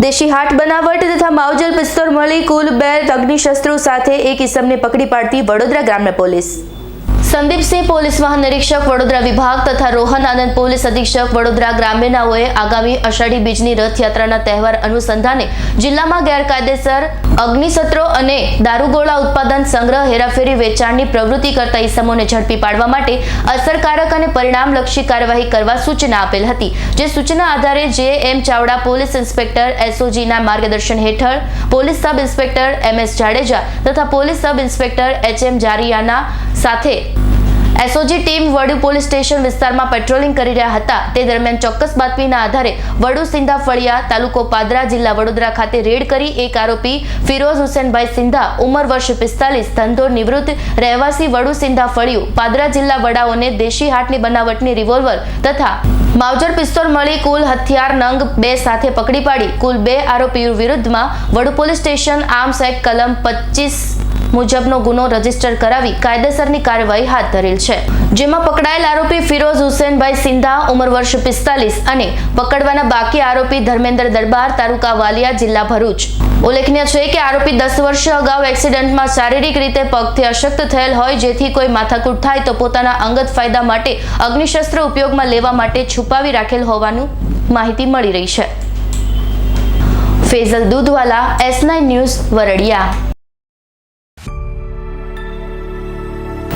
દેશી હાટ બનાવટ તથા માવજલ પિસ્તોલ મળી કુલ બે અગ્નિશસ્ત્રો સાથે એક ઇસમને પકડી પાડતી વડોદરા ગ્રામ્ય પોલીસ. સંદીપસિંહ પોલીસ મહાનિરીક્ષક વડોદરા વિભાગ તથા રોહન આનંદ પોલીસ અધિક્ષક વડોદરા ગ્રામ્યનાઓએ આગામી અષાઢી બીજની રથયાત્રાના તહેવાર અનુસંધાને જિલ્લામાં ગેરકાયદેસર અગ્નિશસ્ત્રો અને દારૂગોળા ઉત્પાદન સંગ્રહ હેરાફેરી વેચાણની પ્રવૃત્તિ કરતા ઇસમોને ઝડપી પાડવા માટે અસરકારક અને પરિણામલક્ષી કાર્યવાહી કરવા સૂચના આપેલ હતી. જે સૂચના આધારે જે એમ ચાવડા પોલીસ ઇન્સ્પેક્ટર એસઓજીના માર્ગદર્શન હેઠળ, police sub inspector M S Jadeja તથા police sub inspector H M જારિયાના સાથે SOG team Vadu police station વિસ્તારમાં પેટ્રોલિંગ કરી રહ્યા હતા. તે દરમિયાન ચોક્કસ બાતમીના આધારે વડુ સિંધા ફળિયા તાલુકો પાદરા જિલ્લા વડોદરા ખાતે રેડ કરી એક આરોપી ફિરોઝ હુસેનભાઈ સિંધા ઉંમર વર્ષ પિસ્તાલીસ, ધંધો નિવૃત્ત રહેવાસી વડુ સિંધા ફળિયું, પાદરા જિલ્લા વડાઓને દેશી હાટની બનાવટની રિવોલ્વર તથા માવજર પિસ્તોલ મળી કુલ હથિયાર નંગ બે સાથે પકડી પાડી. કુલ બે આરોપીઓ વિરુદ્ધમાં Vadu police station arms act કલમ પચીસ મુજબનો ગુનો રજિસ્ટર કરાવી કાયદેસરની કાર્યવાહી હાથ ધરેલ છે. જેમાં પકડાયેલ આરોપી ફિરોઝ હુસેનભાઈ સિંધા, ઉંમર વર્ષ પિસ્તાલીસ અને પકડવાના બાકી આરોપી ધર્મેન્દ્ર દરબાર તાલુકા વાલિયા, જિલ્લા ભરૂચ. ઉલ્લેખનીય છે કે આરોપી દસ વર્ષ અગાઉ એક્સિડન્ટમાં શારીરિક રીતે પગથી અશક્ત થયેલ હોય જેથી કોઈ માથાકૂટ થાય તો પોતાના અંગત ફાયદા માટે અગ્નિશસ્ત્ર ઉપયોગમાં લેવા માટે છુપાવી રાખેલ હોવાનું માહિતી મળી રહી છે. Faizal Dudhwala, S news, Vardiya.